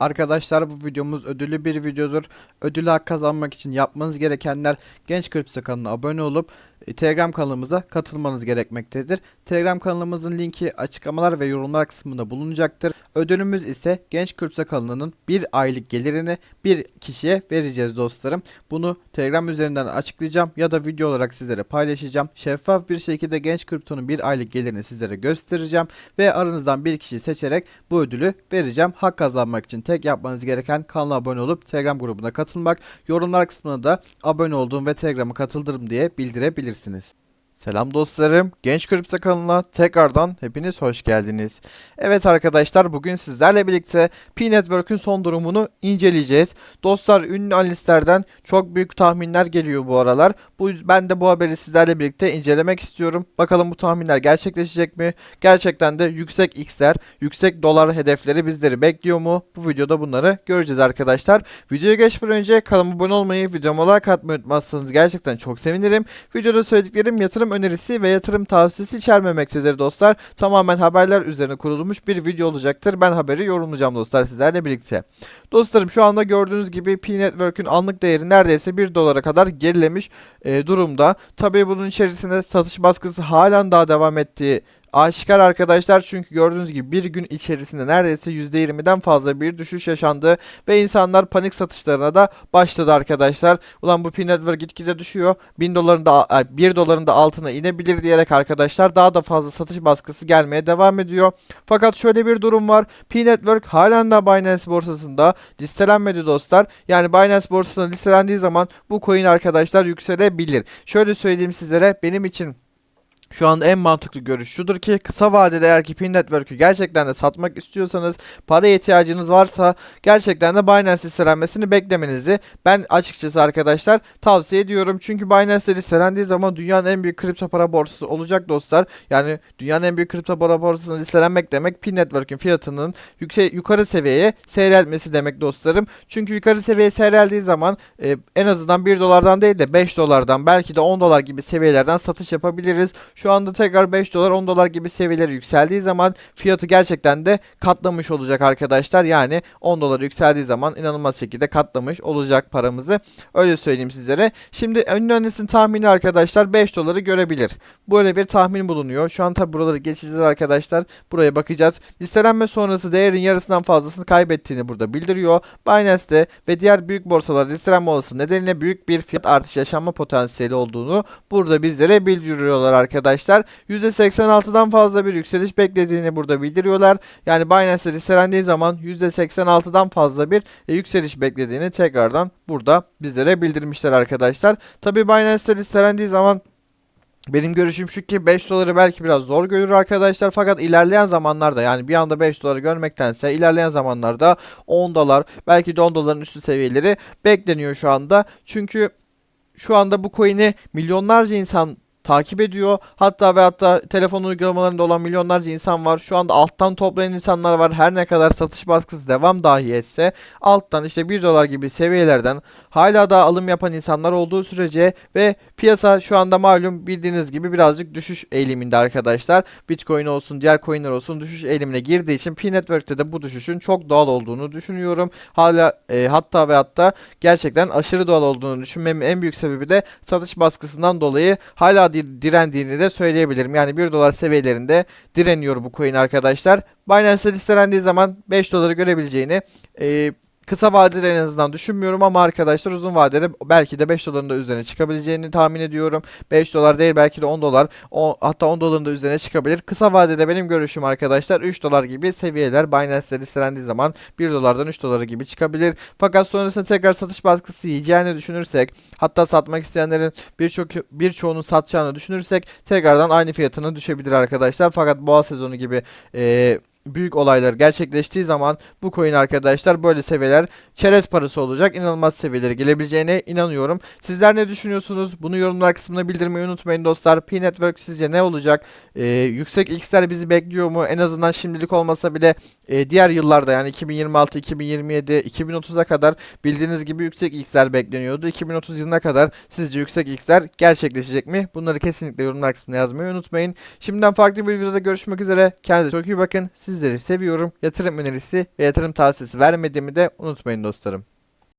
Arkadaşlar bu videomuz ödüllü bir videodur. Ödülü hak kazanmak için yapmanız gerekenler Genç Kripsi kanalına abone olup e, Telegram kanalımıza katılmanız gerekmektedir. Telegram kanalımızın linki açıklamalar ve yorumlar kısmında bulunacaktır. Ödülümüz ise Genç Kripsi kanalının bir aylık gelirini bir kişiye vereceğiz dostlarım. Bunu Telegram üzerinden açıklayacağım ya da video olarak sizlere paylaşacağım. Şeffaf bir şekilde Genç Kripto'nun bir aylık gelirini sizlere göstereceğim ve aranızdan bir kişiyi seçerek bu ödülü vereceğim. Hak kazanmak için tek yapmanız gereken kanala abone olup Telegram grubuna katılmak. Yorumlar kısmına da abone olduğum ve Telegram'a katıldım diye bildirebilirsiniz. Selam dostlarım. Genç Kripto kanalına tekrardan hepiniz hoş geldiniz. Evet arkadaşlar bugün sizlerle birlikte P-Network'ün son durumunu inceleyeceğiz. Dostlar ünlü analistlerden çok büyük tahminler geliyor bu aralar. Bu ben de bu haberi sizlerle birlikte incelemek istiyorum. Bakalım bu tahminler gerçekleşecek mi? Gerçekten de yüksek X'ler, yüksek dolar hedefleri bizleri bekliyor mu? Bu videoda bunları göreceğiz arkadaşlar. Videoya geçmeden önce kanalıma abone olmayı, videoma like atmayı unutmazsanız gerçekten çok sevinirim. Videoda söylediklerim yatırım önerisi ve yatırım tavsiyesi içermemektedir dostlar. Tamamen haberler üzerine kurulmuş bir video olacaktır. Ben haberi yorumlayacağım dostlar sizlerle birlikte. Dostlarım şu anda gördüğünüz gibi P-Network'ün anlık değeri neredeyse 1 dolara kadar gerilemiş e, durumda. Tabii bunun içerisinde satış baskısı halen daha devam ettiği aşikar arkadaşlar çünkü gördüğünüz gibi bir gün içerisinde neredeyse %20'den fazla bir düşüş yaşandı ve insanlar panik satışlarına da başladı arkadaşlar. Ulan bu P-Network gitgide düşüyor. 1000 doların da 1 doların da altına inebilir diyerek arkadaşlar daha da fazla satış baskısı gelmeye devam ediyor. Fakat şöyle bir durum var. P-Network halen de Binance borsasında listelenmedi dostlar. Yani Binance borsasında listelendiği zaman bu coin arkadaşlar yükselebilir. Şöyle söyleyeyim sizlere benim için şu anda en mantıklı görüş şudur ki kısa vadede eğer ki Pin Network'ü gerçekten de satmak istiyorsanız para ihtiyacınız varsa gerçekten de Binance listelenmesini beklemenizi ben açıkçası arkadaşlar tavsiye ediyorum. Çünkü Binance listelendiği zaman dünyanın en büyük kripto para borsası olacak dostlar. Yani dünyanın en büyük kripto para borsasına listelenmek demek Pin Network'ün fiyatının yüksek yukarı seviyeye seyrelmesi demek dostlarım. Çünkü yukarı seviyeye seyreldiği zaman e, en azından 1 dolardan değil de 5 dolardan belki de 10 dolar gibi seviyelerden satış yapabiliriz. Şu anda tekrar 5 dolar 10 dolar gibi seviyeleri yükseldiği zaman fiyatı gerçekten de katlamış olacak arkadaşlar. Yani 10 dolar yükseldiği zaman inanılmaz şekilde katlamış olacak paramızı. Öyle söyleyeyim sizlere. Şimdi ünlü annesinin tahmini arkadaşlar 5 doları görebilir. Böyle bir tahmin bulunuyor. Şu an tabi buraları geçeceğiz arkadaşlar. Buraya bakacağız. Listelenme sonrası değerin yarısından fazlasını kaybettiğini burada bildiriyor. Binance'de ve diğer büyük borsalar listelenme olası nedeniyle büyük bir fiyat artışı yaşanma potansiyeli olduğunu burada bizlere bildiriyorlar arkadaşlar. %86'dan fazla bir yükseliş beklediğini burada bildiriyorlar. Yani Binance'de listelendiği zaman %86'dan fazla bir e, yükseliş beklediğini tekrardan burada bizlere bildirmişler arkadaşlar. Tabi Binance'de listelendiği zaman benim görüşüm şu ki 5 doları belki biraz zor görür arkadaşlar fakat ilerleyen zamanlarda yani bir anda 5 doları görmektense ilerleyen zamanlarda 10 dolar belki de 10 doların üstü seviyeleri bekleniyor şu anda. Çünkü şu anda bu coin'i milyonlarca insan takip ediyor. Hatta ve hatta telefon uygulamalarında olan milyonlarca insan var. Şu anda alttan toplayan insanlar var. Her ne kadar satış baskısı devam dahi etse alttan işte 1 dolar gibi seviyelerden hala daha alım yapan insanlar olduğu sürece ve piyasa şu anda malum bildiğiniz gibi birazcık düşüş eğiliminde arkadaşlar. Bitcoin olsun diğer coinler olsun düşüş eğilimine girdiği için P-Network'te de bu düşüşün çok doğal olduğunu düşünüyorum. Hala e, hatta ve hatta gerçekten aşırı doğal olduğunu düşünmemin en büyük sebebi de satış baskısından dolayı hala direndiğini de söyleyebilirim. Yani 1 dolar seviyelerinde direniyor bu coin arkadaşlar. Binance'de listelendiği zaman 5 doları görebileceğini e, kısa vadede en azından düşünmüyorum ama arkadaşlar uzun vadede belki de 5 doların da üzerine çıkabileceğini tahmin ediyorum. 5 dolar değil belki de 10 dolar o, hatta 10 doların da üzerine çıkabilir. Kısa vadede benim görüşüm arkadaşlar 3 dolar gibi seviyeler Binance'de listelendiği zaman 1 dolardan 3 dolara gibi çıkabilir. Fakat sonrasında tekrar satış baskısı yiyeceğini düşünürsek hatta satmak isteyenlerin birçok birçoğunun satacağını düşünürsek tekrardan aynı fiyatına düşebilir arkadaşlar. Fakat boğa sezonu gibi eee büyük olaylar gerçekleştiği zaman bu coin arkadaşlar böyle seviyeler çerez parası olacak. inanılmaz seviyelere gelebileceğine inanıyorum. Sizler ne düşünüyorsunuz? Bunu yorumlar kısmına bildirmeyi unutmayın dostlar. P-Network sizce ne olacak? Ee, yüksek X'ler bizi bekliyor mu? En azından şimdilik olmasa bile e, diğer yıllarda yani 2026, 2027, 2030'a kadar bildiğiniz gibi yüksek X'ler bekleniyordu. 2030 yılına kadar sizce yüksek X'ler gerçekleşecek mi? Bunları kesinlikle yorumlar kısmına yazmayı unutmayın. Şimdiden farklı bir videoda görüşmek üzere. Kendinize çok iyi bakın. Siz Sizleri seviyorum. Yatırım önerisi ve yatırım tavsiyesi vermediğimi de unutmayın dostlarım.